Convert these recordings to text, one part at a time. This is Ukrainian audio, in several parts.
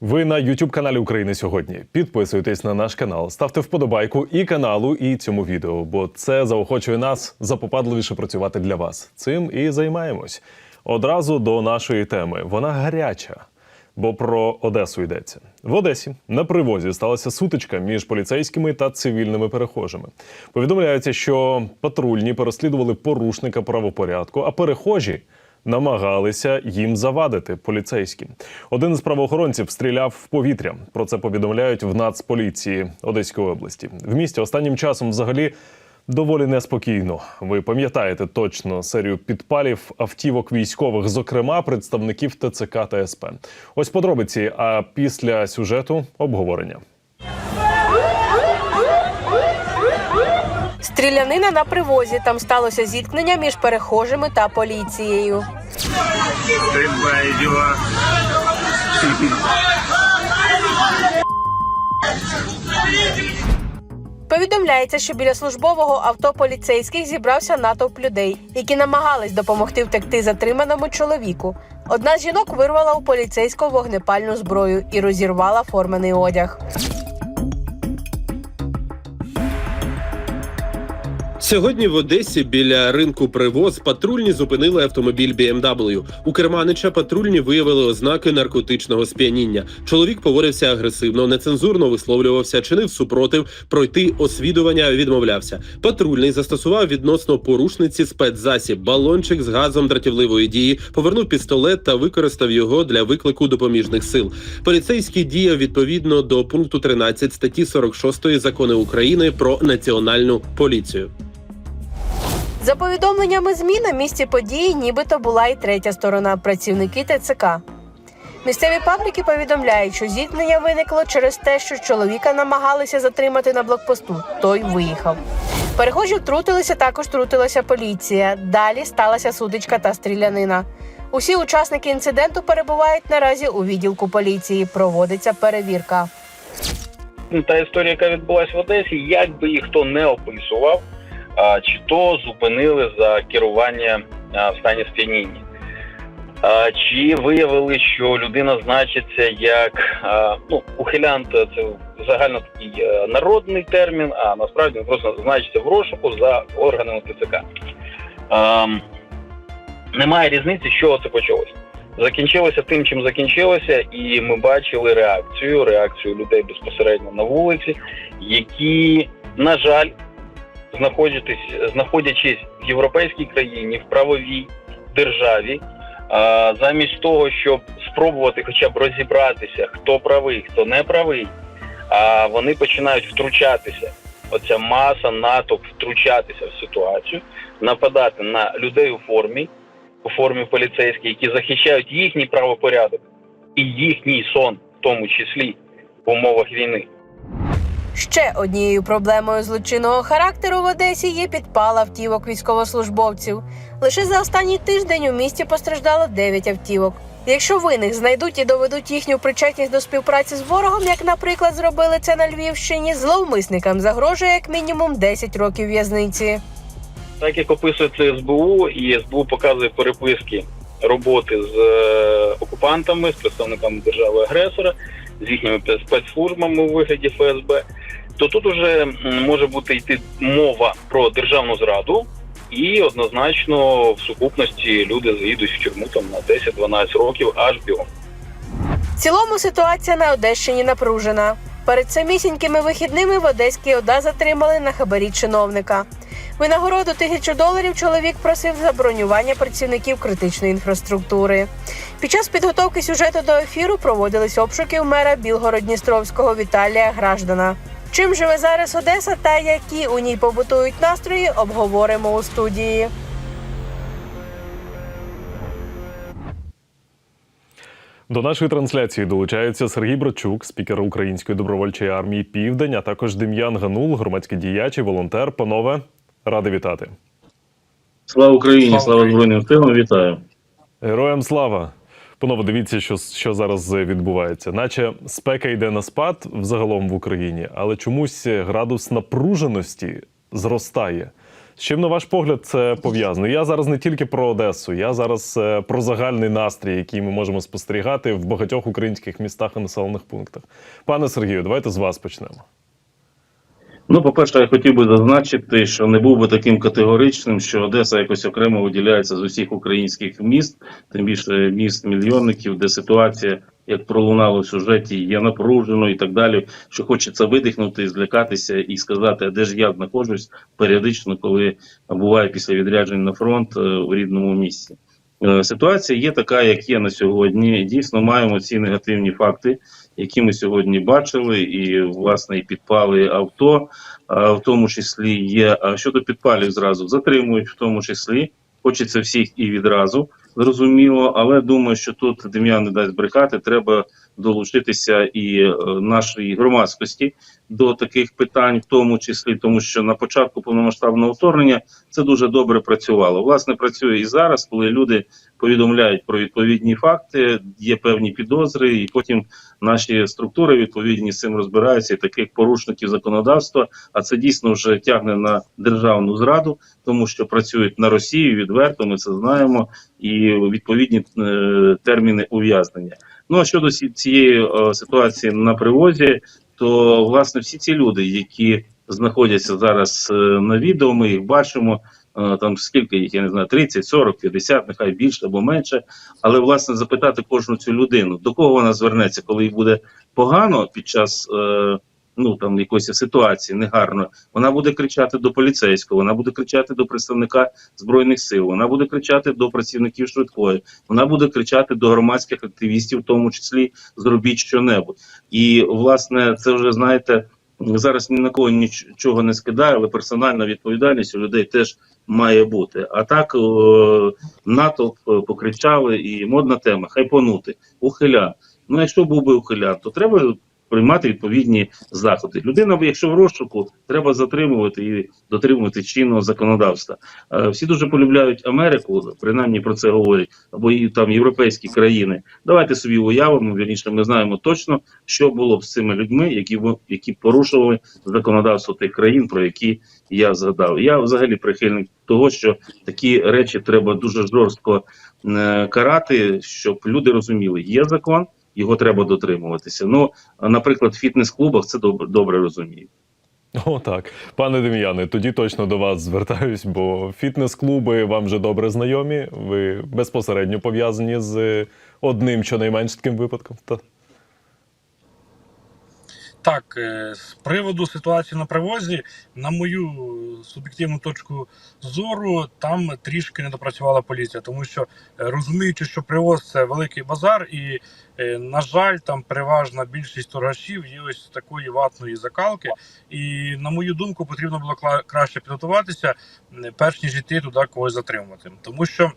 Ви на youtube каналі України сьогодні. Підписуйтесь на наш канал, ставте вподобайку і каналу, і цьому відео, бо це заохочує нас запопадливіше працювати для вас. Цим і займаємось. Одразу до нашої теми. Вона гаряча. Бо про Одесу йдеться в Одесі на привозі сталася сутичка між поліцейськими та цивільними перехожими. Повідомляється, що патрульні переслідували порушника правопорядку, а перехожі намагалися їм завадити поліцейським. Один із правоохоронців стріляв в повітря. Про це повідомляють в Нацполіції Одеської області. В місті останнім часом взагалі. Доволі неспокійно. Ви пам'ятаєте точно серію підпалів автівок військових, зокрема представників ТЦК та СП. Ось подробиці. А після сюжету обговорення. Стрілянина на привозі. Там сталося зіткнення між перехожими та поліцією. Повідомляється, що біля службового авто поліцейських зібрався натовп людей, які намагались допомогти втекти затриманому чоловіку. Одна з жінок вирвала у поліцейського вогнепальну зброю і розірвала формений одяг. Сьогодні в Одесі біля ринку привоз патрульні зупинили автомобіль BMW. У керманича патрульні виявили ознаки наркотичного сп'яніння. Чоловік поводився агресивно, нецензурно висловлювався, чинив супротив, пройти освідування відмовлявся. Патрульний застосував відносно порушниці спецзасіб, балончик з газом дратівливої дії, повернув пістолет та використав його для виклику допоміжних сил. Поліцейський діяв відповідно до пункту 13 статті 46 закону України про національну поліцію. За повідомленнями ЗМІ на місці події, нібито була і третя сторона працівники ТЦК. Місцеві пабліки повідомляють, що зіткнення виникло через те, що чоловіка намагалися затримати на блокпосту. Той виїхав. Перехожі втрутилися, також втрутилася поліція. Далі сталася сутичка та стрілянина. Усі учасники інциденту перебувають наразі у відділку поліції. Проводиться перевірка. Та історія, яка відбулася в Одесі, як би їх хто не описував, чи то зупинили за керування в стані сп'яніння. Чи виявили, що людина значиться як ну, ухилянт, це загально такий народний термін, а насправді просто значиться в розшуку за органами ТЦК. Ем, Немає різниці, чого це почалося. Закінчилося тим, чим закінчилося, і ми бачили реакцію, реакцію людей безпосередньо на вулиці, які, на жаль, знаходячись, знаходячись в європейській країні, в правовій державі, замість того, щоб спробувати хоча б розібратися, хто правий, хто не правий, вони починають втручатися. Оця маса натовп втручатися в ситуацію, нападати на людей у формі, у формі поліцейській, які захищають їхній правопорядок і їхній сон, в тому числі в умовах війни. Ще однією проблемою злочинного характеру в Одесі є підпал автівок військовослужбовців. Лише за останній тиждень у місті постраждало 9 автівок. Якщо винних знайдуть і доведуть їхню причетність до співпраці з ворогом, як, наприклад, зробили це на Львівщині, зловмисникам загрожує як мінімум 10 років в'язниці. Так як описується СБУ, і СБУ показує переписки роботи з е, окупантами, з представниками держави-агресора, з їхніми спецслужбами у вигляді ФСБ, то тут уже може бути йти мова про державну зраду, і однозначно в сукупності люди заїдуть в тюрму там на 10-12 років аж бігом. В цілому ситуація на Одещині напружена. Перед самісінькими вихідними в Одеській ОДА затримали на хабарі чиновника. Винагороду тисячу доларів чоловік просив за бронювання працівників критичної інфраструктури. Під час підготовки сюжету до ефіру проводились обшуки у мера Білгород-Дністровського Віталія Граждана. Чим живе зараз Одеса та які у ній побутують настрої, обговоримо у студії. До нашої трансляції долучаються Сергій Бродчук, спікер Української добровольчої армії Південь, а також Дем'ян Ганул, громадський діяч і волонтер. Панове, радий вітати. Слава Україні, слава Збройним силам, вітаю. Героям слава! Панове, дивіться, що, що зараз відбувається. Наче спека йде на спад взагалом в Україні, але чомусь градус напруженості зростає. З чим, на ваш погляд, це пов'язано? Я зараз не тільки про Одесу, я зараз е, про загальний настрій, який ми можемо спостерігати в багатьох українських містах і населених пунктах. Пане Сергію, давайте з вас почнемо. Ну, по-перше, я хотів би зазначити, що не був би таким категоричним, що Одеса якось окремо виділяється з усіх українських міст, тим більше міст мільйонників, де ситуація, як пролунало в сюжеті, є напруженою і так далі. Що хочеться видихнути, злякатися і сказати, а де ж я знаходжусь періодично, коли буває після відряджень на фронт е, у рідному місці. Е, Ситуація є така, як є на сьогодні. Дійсно, маємо ці негативні факти, які ми сьогодні бачили, і власне і підпали авто, в тому числі є. Щодо підпалів зразу затримують, в тому числі. Хочеться всіх і відразу, зрозуміло, але думаю, що тут Дем'ян не дасть брехати. Треба долучитися і е, нашої громадськості до таких питань, в тому числі, тому що на початку повномасштабного вторгнення це дуже добре працювало. Власне, працює і зараз, коли люди повідомляють про відповідні факти, є певні підозри, і потім наші структури відповідні з цим розбираються. І таких порушників законодавства, а це дійсно вже тягне на державну зраду, тому що працюють на Росію відверто. Ми це знаємо, і відповідні е, терміни ув'язнення. Ну а щодо цієї е, ситуації на привозі, то власне всі ці люди, які знаходяться зараз е, на відео, ми їх бачимо. Е, Там скільки їх, я не знаю, 30, 40, 50, нехай більше або менше. Але власне запитати кожну цю людину, до кого вона звернеться, коли їй буде погано під час е, ну там якоїсь ситуації негарно, вона буде кричати до поліцейського, вона буде кричати до представника збройних сил, вона буде кричати до працівників швидкої, вона буде кричати до громадських активістів, в тому числі зробіть щонебудь. І власне це вже знаєте. Зараз ні на кого нічого не скидає, але персональна відповідальність у людей теж має бути. А так о, натовп е, покричали, і модна тема хайпонути, ухилян. Ну, якщо був би ухилян, то треба приймати відповідні заходи. Людина, якщо в розшуку, треба затримувати і дотримувати чинного законодавства. Е, Всі дуже полюбляють Америку, принаймні про це говорять, або і там європейські країни. Давайте собі уявимо. Вірніше, ми знаємо точно, що було б з цими людьми, які які порушували законодавство тих країн, про які я згадав. Я взагалі прихильник того, що такі речі треба дуже жорстко е, карати, щоб люди розуміли, є закон. Його треба дотримуватися. Ну, наприклад, в фітнес-клубах це добре, розуміють. О, так. Пане Дем'яне, тоді точно до вас звертаюсь, бо фітнес-клуби вам вже добре знайомі. Ви безпосередньо пов'язані з одним щонайменш таким випадком. Так, е, з приводу ситуації на привозі, на мою суб'єктивну точку зору, там трішки не допрацювала поліція, тому що е, розуміючи, що привоз це великий базар, і е, на жаль, там переважна більшість торгашів є ось такої ватної закалки. І на мою думку, потрібно було краще підготуватися, перш ніж йти туди когось затримувати, тому що.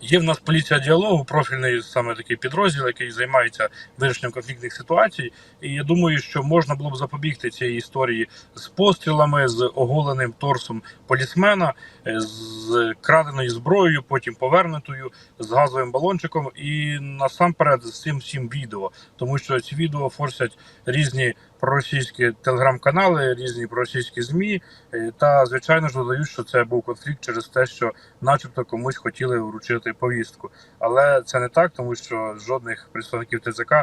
Є в нас поліція діалогу, профільний саме такий підрозділ, який займається вирішенням конфліктних ситуацій. І я думаю, що можна було б запобігти цієї історії з пострілами, з оголеним торсом полісмена, е, з краденою зброєю, потім повернутою, з газовим балончиком, і насамперед з цим всім відео, тому що ці відео форсять різні проросійські телеграм-канали, різні проросійські змі, е, та звичайно ж додають, що це був конфлікт через те, що, начебто, комусь хотіли вручити повістку. Але це не так, тому що жодних представників ТЦК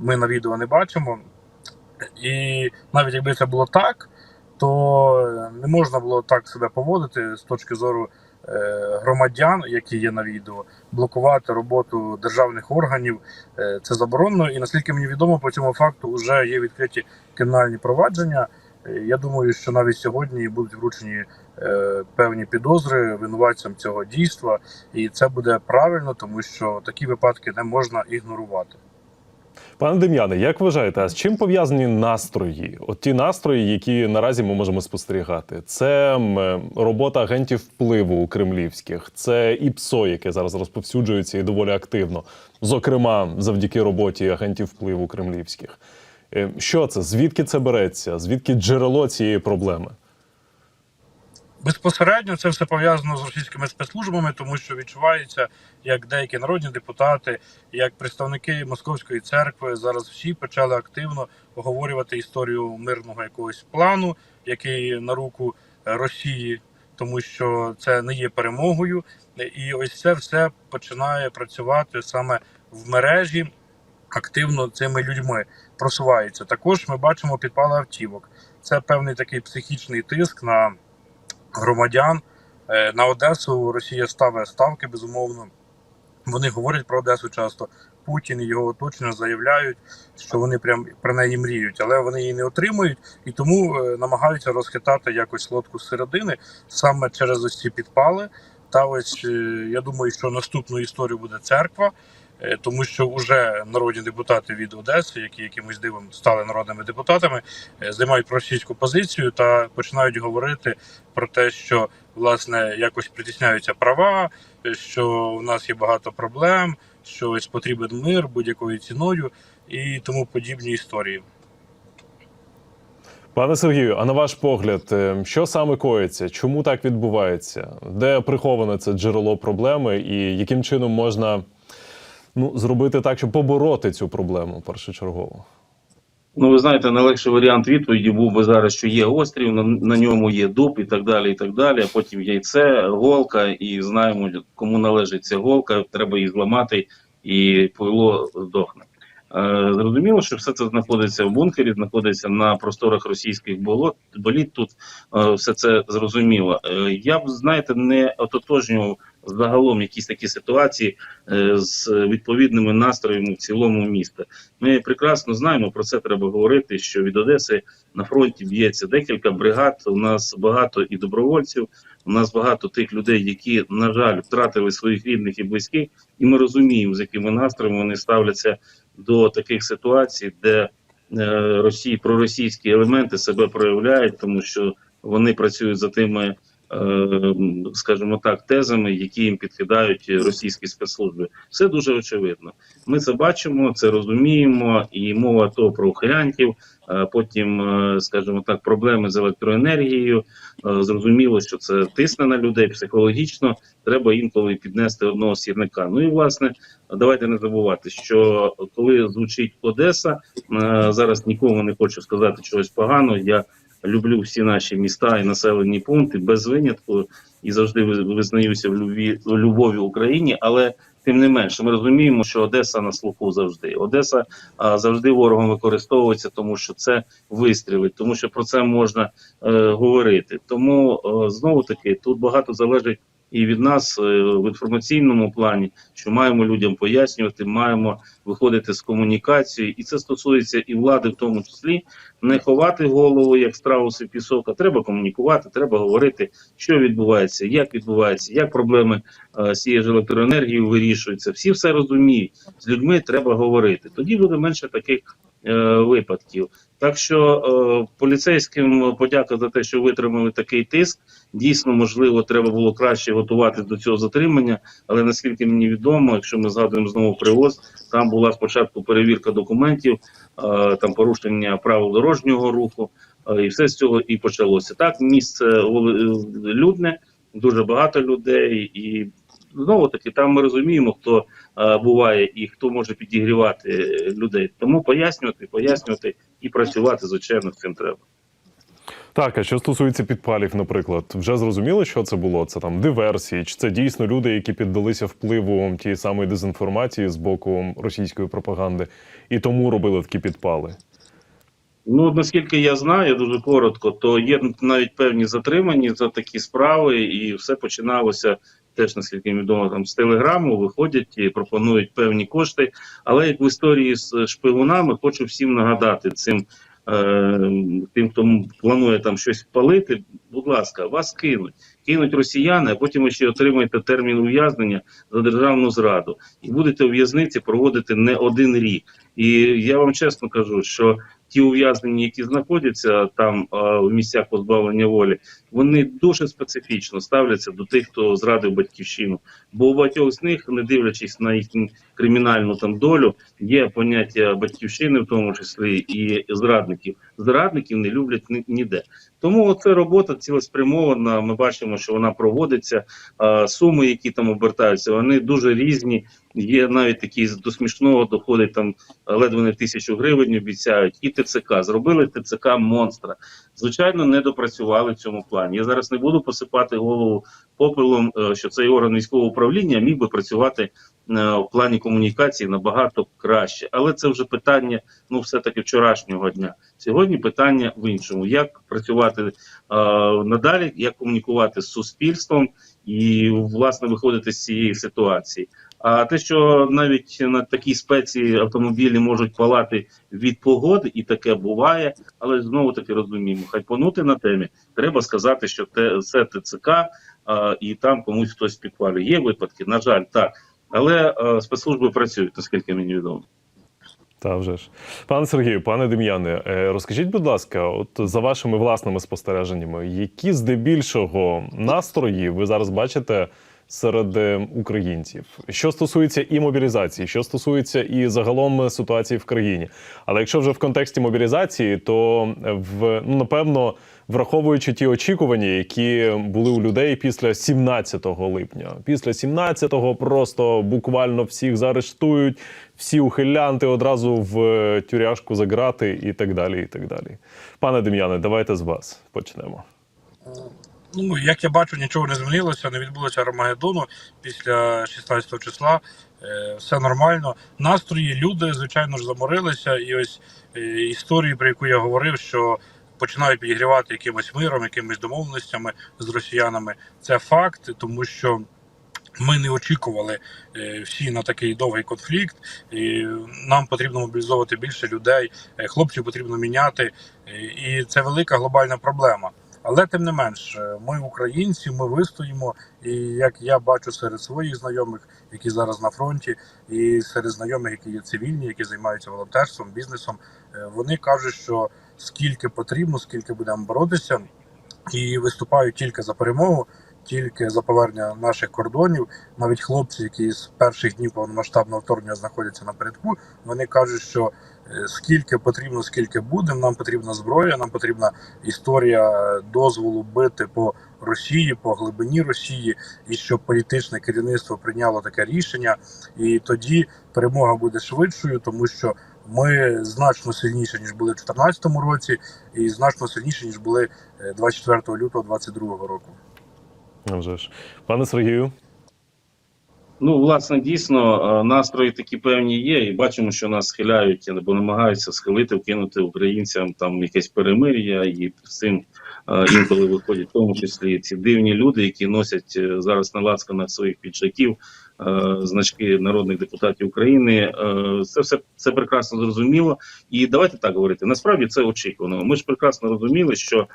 ми на відео не бачимо. І навіть якби це було так, то не можна було так себе поводити з точки зору е, громадян, які є на відео, блокувати роботу державних органів. Е, Це заборонено. І наскільки мені відомо, по цьому факту вже є відкриті кримінальні провадження. Е, Я думаю, що навіть сьогодні будуть вручені е, певні підозри винуватцям цього дійства, і це буде правильно, тому що такі випадки не можна ігнорувати. Пане Дем'яне, як вважаєте, з чим пов'язані настрої? От ті настрої, які наразі ми можемо спостерігати, це е, робота агентів впливу кремлівських, це ІПСО, яке зараз розповсюджується і доволі активно, зокрема завдяки роботі агентів впливу кремлівських. Е, Що це? Звідки це береться? Звідки джерело цієї проблеми? Безпосередньо це все пов'язано з російськими спецслужбами, тому що відчувається, як деякі народні депутати, як представники московської церкви зараз всі почали активно оговорювати історію мирного якогось плану, який на руку Росії. тому що це не є перемогою. І ось це все починає працювати саме в мережі активно цими людьми просувається. Також ми бачимо підпали автівок. Це певний такий психічний тиск на громадян. Е, На Одесу Росія ставить ставки, безумовно. Вони говорять про Одесу часто. Путін і його оточення заявляють, що вони прям про неї мріють, але вони її не отримують і тому е, намагаються розхитати якось лодку з середини саме через ось ці підпали. Та ось е, я думаю, що наступною історією буде церква, тому що вже народні депутати від Одеси, які якимось дивом стали народними депутатами, е, займають російську позицію та починають говорити про те, що власне якось притісняються права, е, що у нас є багато проблем, що ось потрібен мир будь-якою ціною і тому подібні історії. Пане Сергію, а на ваш погляд, е, що саме коїться? Чому так відбувається? Де приховане це джерело проблеми, і яким чином можна ну, зробити так, щоб побороти цю проблему першочергово? Ну, ви знаєте, найлегший варіант відповіді був би зараз, що є острів, на, на ньому є дуб і так далі. і так далі. А потім яйце, голка, і знаємо, кому належить ця голка, треба її зламати, і пойло здохне. Е, зрозуміло, що все це знаходиться в бункері, знаходиться на просторах російських болот, боліт. Тут е, все це зрозуміло. Е, я б знаєте, не ототожнював загалом якісь такі ситуації з відповідними настроями в цілому міста. Ми прекрасно знаємо про це. Треба говорити. Що від Одеси на фронті б'ється декілька бригад. У нас багато і добровольців. У нас багато тих людей, які на жаль втратили своїх рідних і близьких, і ми розуміємо, з якими настроями вони ставляться до таких ситуацій, де е, Росії проросійські елементи себе проявляють, тому що вони працюють за тими. Е, Скажімо так, тезами, які їм підкидають російські спецслужби, все дуже очевидно. Ми це бачимо, це розуміємо, і мова то про ухилянтів, е, потім, е, скажімо так, проблеми з електроенергією. Зрозуміло, що це тисне на людей психологічно. Треба інколи піднести одного сірника. Ну і власне, давайте не забувати, що коли звучить Одеса, зараз нікому не хочу сказати чогось поганого. Я люблю всі наші міста і населені пункти без винятку і завжди ви- визнаюся в любві в любові Україні, але. Тим не менше, ми розуміємо, що Одеса на слуху завжди. Одеса а, завжди ворогом використовується, тому що це вистріли, тому що про це можна е, говорити. Тому е, знову таки тут багато залежить і від нас е, в інформаційному плані, що маємо людям пояснювати, маємо виходити з комунікацією, і це стосується і влади, в тому числі не ховати голову як страуси пісок, а треба комунікувати, треба говорити, що відбувається, як відбувається, як проблеми е, з електроенергією вирішуються. Всі все розуміють. З людьми треба говорити. Тоді буде менше таких е, випадків. Так що е, поліцейським подяка за те, що витримали такий тиск. Дійсно, можливо, треба було краще готуватись до цього затримання, але наскільки мені відомо, якщо ми згадуємо знову привоз, там була спочатку перевірка документів, е, там порушення правил дорожнього руху, е, і все з цього і почалося. Так, місце воли- людне, дуже багато людей, і знову таки там ми розуміємо, хто е, буває і хто може підігрівати е, людей. Тому пояснювати, пояснювати і працювати, звичайно, з цим треба. Так, а що стосується підпалів, наприклад, вже зрозуміло, що це було? Це там диверсії, чи це дійсно люди, які піддалися впливу тієї самої дезінформації з боку російської пропаганди, і тому робили такі підпали? Ну, наскільки я знаю, дуже коротко, то є навіть певні затримані за такі справи, і все починалося теж, наскільки відомо, там з телеграму виходять і пропонують певні кошти. Але як в історії з шпигунами, хочу всім нагадати цим. Е, Тим, хто планує там щось палити, будь ласка, вас кинуть. Кинуть росіяни, а потім ви ще отримаєте термін ув'язнення за державну зраду, і будете у в'язниці проводити не один рік. І я вам чесно кажу, що ті ув'язнені, які знаходяться там в місцях позбавлення волі, вони дуже специфічно ставляться до тих, хто зрадив батьківщину. Бо у багатьох з них, не дивлячись на їхню кримінальну там долю, є поняття батьківщини, в тому числі і зрадників. Зрадників не люблять ні- ніде. Тому це робота цілеспрямована. Ми бачимо, що вона проводиться. Суми, які там обертаються, вони дуже різні. Є навіть такі до смішного доходить там ледве не тисячу гривень обіцяють. І ТЦК зробили ТЦК монстра. Звичайно, не допрацювали в цьому плані. Я зараз не буду посипати голову попелом, е, що цей орган військового управління міг би працювати в плані комунікації набагато краще. Але це вже питання, ну все таки вчорашнього дня. Сьогодні питання в іншому: як працювати е, надалі, як комунікувати з суспільством і власне виходити з цієї ситуації. А те, що навіть на такій спеці автомобілі можуть палати від погоди, і таке буває, але знову таки розуміємо, хайпонути на темі. Треба сказати, що те це ТЦК, а, і там комусь хтось підпалює. Є випадки, на жаль, так. Але а, спецслужби працюють, наскільки мені відомо. Та вже ж. Пане Сергію, пане Дем'яне, е, розкажіть, будь ласка, от за вашими власними спостереженнями, які здебільшого настрої ви зараз бачите серед е, українців? Що стосується і мобілізації, що стосується і загалом ситуації в країні. Але якщо вже в контексті мобілізації, то е, в ну напевно. Враховуючи ті очікування, які були у людей після 17 липня, після 17-го просто буквально всіх заарештують, всі ухилянти одразу в е, тюряшку за грати і так далі. І так далі. Пане Дем'яне, давайте з вас почнемо. Ну, як я бачу, нічого не змінилося, не відбулося Армагеддону після 16 числа. Е, Все нормально. Настрої, люди, звичайно ж, заморилися. І ось е, історії, про яку я говорив, що починають підігрівати якимось миром, якимись домовленостями з росіянами. Це факт, тому що. Ми не очікували е, всі на такий довгий конфлікт. І нам потрібно мобілізовувати більше людей, е, хлопців потрібно міняти, е, і це велика глобальна проблема. Але тим не менш, ми українці, ми вистоїмо. І як я бачу серед своїх знайомих, які зараз на фронті, і серед знайомих, які є цивільні, які займаються волонтерством, бізнесом, вони кажуть, що скільки потрібно, скільки будемо боротися, і виступають тільки за перемогу, тільки за повернення наших кордонів. Навіть хлопці, які з перших днів повномасштабного вторгнення знаходяться на передку, вони кажуть, що е, скільки потрібно, скільки буде. Нам потрібна зброя, нам потрібна історія дозволу бити по Росії, по глибині Росії, і щоб політичне керівництво прийняло таке рішення, і тоді перемога буде швидшою, тому що ми значно сильніші ніж були в 2014 році, і значно сильніші ніж були е, 24 лютого 2022 року. А Вже ж. Пане Сергію, Ну, власне, дійсно, е, настрої такі певні є, і бачимо, що нас схиляють або намагаються схилити, вкинути українцям там якесь перемир'я, і з цим е, інколи виходять, в тому числі ці дивні люди, які носять е, зараз на лацканах своїх піджаків значки народних депутатів України. Е, Це все це прекрасно зрозуміло. І давайте так говорити. Насправді це очікувано. Ми ж прекрасно розуміли, що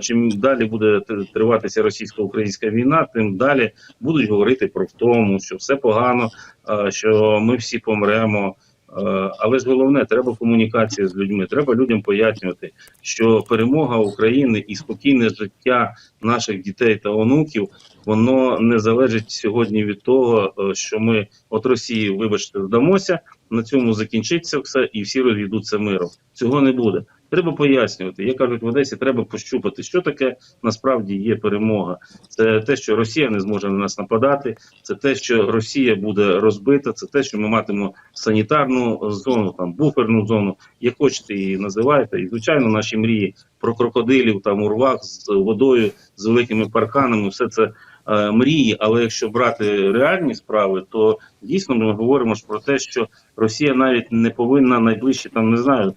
чим далі буде триватися російсько-українська війна, тим далі будуть говорити про втому, що все погано, що ми всі помремо. Е, Але ж головне, треба комунікація з людьми. Треба людям пояснювати, що перемога України і спокійне життя наших дітей та онуків воно не залежить сьогодні від того, е, що ми от Росії, вибачте, здамося. На цьому закінчиться все, і всі розійдуться миром. Цього не буде. Треба пояснювати. Як кажуть в Одесі, треба пощупати, що таке насправді є перемога. Це те, що Росія не зможе на нас нападати. Це те, що Росія буде розбита. Це те, що ми матимемо санітарну зону, там буферну зону, як хочете її називайте. І звичайно, наші мрії про крокодилів там урвах з водою, з великими парканами, все це е, мрії. Але якщо брати реальні справи, то дійсно ми говоримо ж про те, що Росія навіть не повинна найближчі там не знаю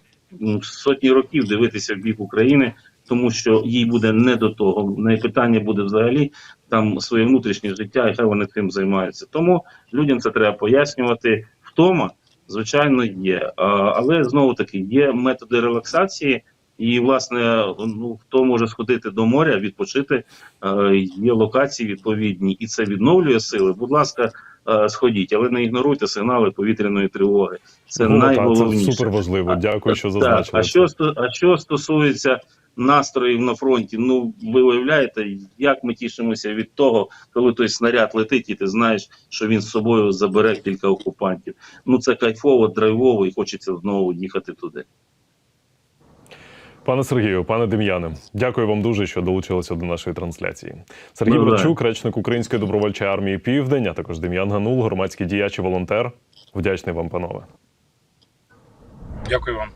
сотні років дивитися в бік України. Тому що їй буде не до того. Не питання буде взагалі там своє внутрішнє життя, і хай вони цим займаються. Тому людям це треба пояснювати. Втома, звичайно, є. Але знову таки є методи релаксації, і власне, ну хто може сходити до моря, відпочити. е, Є локації відповідні, і це відновлює сили. Будь ласка, е, сходіть, але не ігноруйте сигнали повітряної тривоги. Це Ну, найголовніше. Це супер важливо. Дякую, що Так, зазначили. а що а що стосується настроїв на фронті? Ну ви уявляєте, як ми тішимося від того, коли той снаряд летить, і ти знаєш, що він з собою забере кілька окупантів. Ну це кайфово, драйвово, і хочеться знову їхати туди. Пане Сергію, пане Дем'яне, дякую вам дуже, що долучилися до нашої трансляції. Сергій ну, Братчук, речник Української добровольчої армії Південь, а також Дем'ян Ганул, громадський діяч і волонтер. Вдячний вам, панове. Дякую вам.